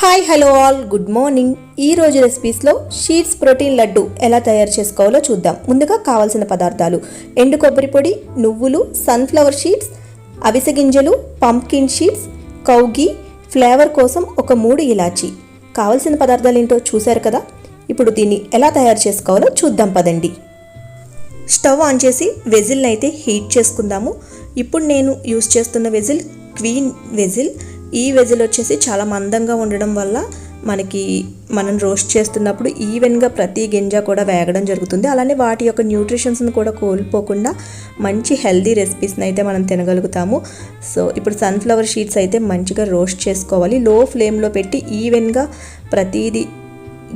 Hi hello all good morning ఈ రోజు రెసిపీస్లో sheets protein laddu ఎలా తయారు చేసుకోవాలో చూద్దాం. ముందుగా కావాల్సిన పదార్థాలు. ఎండు కొబ్బరి పొడి నువ్వులు సన్ఫ్లవర్ షీట్స్ అవిసె గింజలు పంప్కిన్ షీట్స్ కౌగి ఫ్లేవర్ కోసం ఒక మూడు ఇలాచి. కావాల్సిన పదార్థాలు ఏంటో చూశారు కదా? ఇప్పుడు దీన్ని ఎలా తయారు చేసుకోవాలో చూద్దాం పదండి. స్టవ్ ఆన్ చేసి వెజిల్ని అయితే హీట్ చేసుకుందాము. ఇప్పుడు నేను యూస్ చేస్తున్న వెజిల్ క్వీన్ వెజిల్ ఈ వెజిల్ వచ్చేసి చాలా మందంగా ఉండడం వల్ల మనకి మనం రోస్ట్ చేస్తున్నప్పుడు ఈవెన్గా ప్రతి గింజ కూడా వేగడం జరుగుతుంది. అలానే వాటి యొక్క న్యూట్రిషన్స్ని కూడా కోల్పోకుండా మంచి హెల్దీ రెసిపీస్ని అయితే మనం తినగలుగుతాము. సో ఇప్పుడు సన్ఫ్లవర్ షీట్స్ అయితే మంచిగా రోస్ట్ చేసుకోవాలి. లో ఫ్లేమ్లో పెట్టి ఈవెన్గా ప్రతిదీ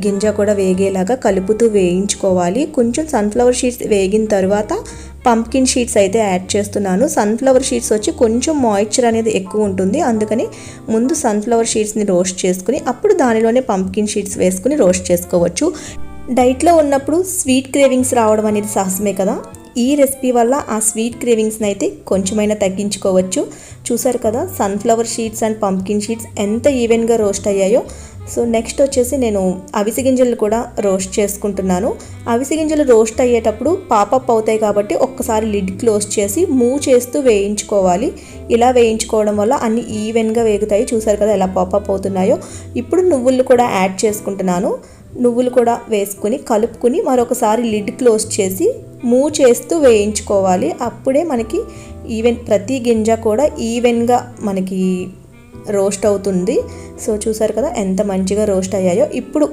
గింజ కూడా వేగేలాగా కలుపుతూ వేయించుకోవాలి. కొంచెం సన్ఫ్లవర్ షీట్స్ వేగిన తర్వాత పంప్కిన్ షీట్స్ అయితే యాడ్ చేస్తున్నాను. సన్ఫ్లవర్ షీట్స్ వచ్చి కొంచెం మాయిశ్చర్ అనేది ఎక్కువ ఉంటుంది. అందుకని ముందు సన్ఫ్లవర్ షీట్స్ని రోస్ట్ చేసుకుని అప్పుడు దానిలోనే పంప్కిన్ షీట్స్ వేసుకుని రోస్ట్ చేసుకోవచ్చు. డైట్లో ఉన్నప్పుడు స్వీట్ క్రేవింగ్స్ రావడం అనేది సహజమే కదా? ఈ రెసిపీ వల్ల ఆ స్వీట్ క్రేవింగ్స్ని అయితే కొంచెమైనా తగ్గించుకోవచ్చు. చూసారు కదా sunflower seeds and pumpkin seeds ఎంత ఈవెన్గా రోస్ట్ అయ్యాయో. సో నెక్స్ట్ వచ్చేసి నేను అవిసె గింజలు కూడా రోస్ట్ చేసుకుంటున్నాను. అవిసి గింజలు రోస్ట్ అయ్యేటప్పుడు పాపప్ అవుతాయి కాబట్టి ఒక్కసారి లిడ్ క్లోజ్ చేసి మూవ్ చేస్తూ వేయించుకోవాలి. ఇలా వేయించుకోవడం వల్ల అన్ని ఈవెన్గా వేగుతాయి. చూసారు కదా ఎలా పాపప్ అవుతున్నాయో. ఇప్పుడు నువ్వులు కూడా యాడ్ చేసుకుంటున్నాను. నువ్వులు కూడా వేసుకుని కలుపుకుని మరొకసారి లిడ్ క్లోజ్ చేసి మూవ్ చేస్తూ వేయించుకోవాలి. అప్పుడే మనకి ఈవెన్ ప్రతి గింజ కూడా ఈవెన్గా మనకి రోస్ట్ అవుతుంది. సో చూసారు కదా ఎంత మంచిగా రోస్ట్ అయ్యాయో. ఇప్పుడు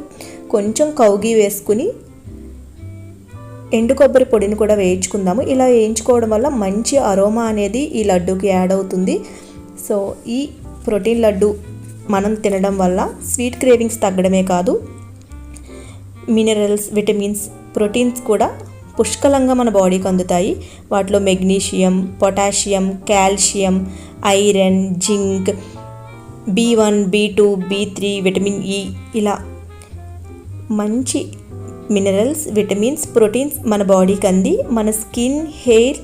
కొంచెం కౌగి వేసుకుని ఎండు కొబ్బరి పొడిని కూడా వేయించుకుందాము. ఇలా వేయించుకోవడం వల్ల మంచి అరోమా అనేది ఈ లడ్డూకి యాడ్ అవుతుంది. సో ఈ ప్రోటీన్ లడ్డు మనం తినడం వల్ల స్వీట్ క్రేవింగ్స్ తగ్గడమే కాదు. మినరల్స్ విటమిన్స్ ప్రోటీన్స్ కూడా పుష్కలంగా మన బాడీకి అందుతాయి. వాటిలో magnesium potassium calcium iron zinc B one B two B three vitamin E ఇలా మంచి మినరల్స్ విటమిన్స్ ప్రోటీన్స్ మన బాడీకి అంది. మన స్కిన్ హెయిర్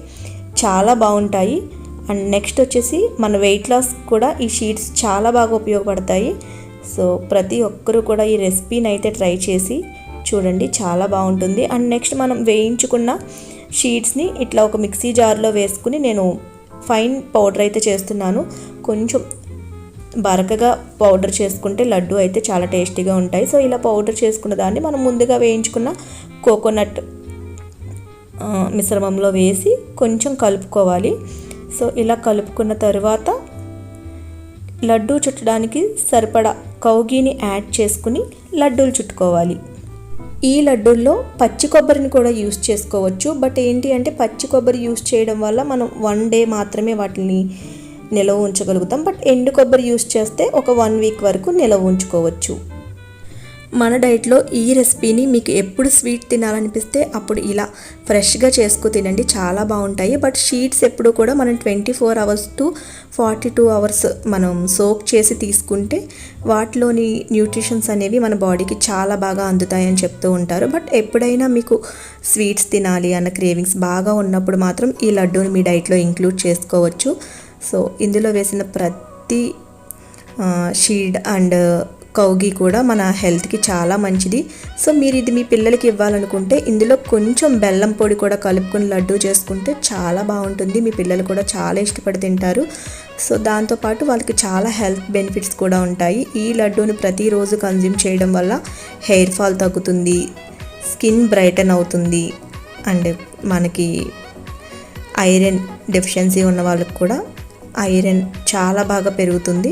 చాలా బాగుంటాయి. అండ్ నెక్స్ట్ వచ్చేసి మన వెయిట్ లాస్ కూడా ఈ షీట్స్ చాలా బాగా ఉపయోగపడతాయి. సో ప్రతి ఒక్కరూ కూడా ఈ రెసిపీని అయితే ట్రై చేసి చూడండి చాలా బాగుంటుంది. అండ్ నెక్స్ట్ మనం వేయించుకున్న షీట్స్ని ఇట్లా ఒక మిక్సీ జార్లో వేసుకుని నేను ఫైన్ పౌడర్ అయితే చేస్తున్నాను. కొంచెం బరకగా పౌడర్ చేసుకుంటే లడ్డు అయితే చాలా టేస్టీగా ఉంటాయి. సో ఇలా పౌడర్ చేసుకున్న దాన్ని మనం ముందుగా వేయించుకున్న కోకోనట్ మిశ్రమంలో వేసి కొంచెం కలుపుకోవాలి. సో ఇలా కలుపుకున్న తర్వాత లడ్డూ చుట్టడానికి సరిపడా కౌగీని యాడ్ చేసుకుని లడ్డూలు చుట్టుకోవాలి. ఈ లడ్డూల్లో పచ్చి కొబ్బరిని కూడా యూస్ చేసుకోవచ్చు. బట్ ఏంటి అంటే పచ్చి కొబ్బరి యూస్ చేయడం వల్ల మనం వన్ డే మాత్రమే వాటిని నిల్వ ఉంచగలుగుతాం. బట్ ఎండు కొబ్బరి యూస్ చేస్తే ఒక వన్ వీక్ వరకు నిల్వ ఉంచుకోవచ్చు. మన డైట్లో ఈ రెసిపీని మీకు ఎప్పుడు స్వీట్ తినాలనిపిస్తే అప్పుడు ఇలా ఫ్రెష్గా చేసుకు తినండి. చాలా బాగుంటాయి. బట్ షీట్స్ ఎప్పుడు కూడా మనం twenty four hours to forty two hours మనం సోక్ చేసి తీసుకుంటే వాటిలోని న్యూట్రిషన్స్ అనేవి మన బాడీకి చాలా బాగా అందుతాయని చెప్తూ ఉంటారు. బట్ ఎప్పుడైనా మీకు స్వీట్స్ తినాలి అన్న క్రేవింగ్స్ బాగా ఉన్నప్పుడు మాత్రం ఈ లడ్డూని మీ డైట్లో ఇంక్లూడ్ చేసుకోవచ్చు. సో ఇందులో వేసిన ప్రతి షీడ్ అండ్ కౌగి కూడా మన హెల్త్కి చాలా మంచిది. సో మీరు ఇది మీ పిల్లలకి ఇవ్వాలనుకుంటే ఇందులో కొంచెం బెల్లం పొడి కూడా కలుపుకొని లడ్డు చేసుకుంటే చాలా బాగుంటుంది. మీ పిల్లలు కూడా చాలా ఇష్టపడి తింటారు. సో దాంతోపాటు వాళ్ళకి చాలా హెల్త్ బెనిఫిట్స్ కూడా ఉంటాయి. ఈ లడ్డూని ప్రతిరోజు కన్జ్యూమ్ చేయడం వల్ల హెయిర్ ఫాల్ తగ్గుతుంది స్కిన్ బ్రైటన్ అవుతుంది అండ్ మనకి ఐరన్ డెఫిషియన్సీ ఉన్న వాళ్ళకి కూడా ఐరన్ చాలా బాగా పెరుగుతుంది.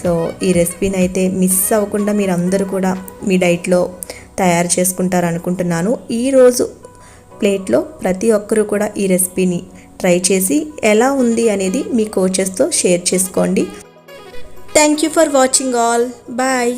సో ఈ రెసిపీని అయితే మిస్ అవ్వకుండా మీరు అందరూ కూడా మీ డైట్లో తయారు చేసుకుంటారు అనుకుంటున్నాను ఈరోజు ప్లేట్లో ప్రతి ఒక్కరూ కూడా ఈ రెసిపీని ట్రై చేసి ఎలా ఉంది అనేది మీ కోచెస్తో షేర్ చేసుకోండి. Thank you for watching all. Bye.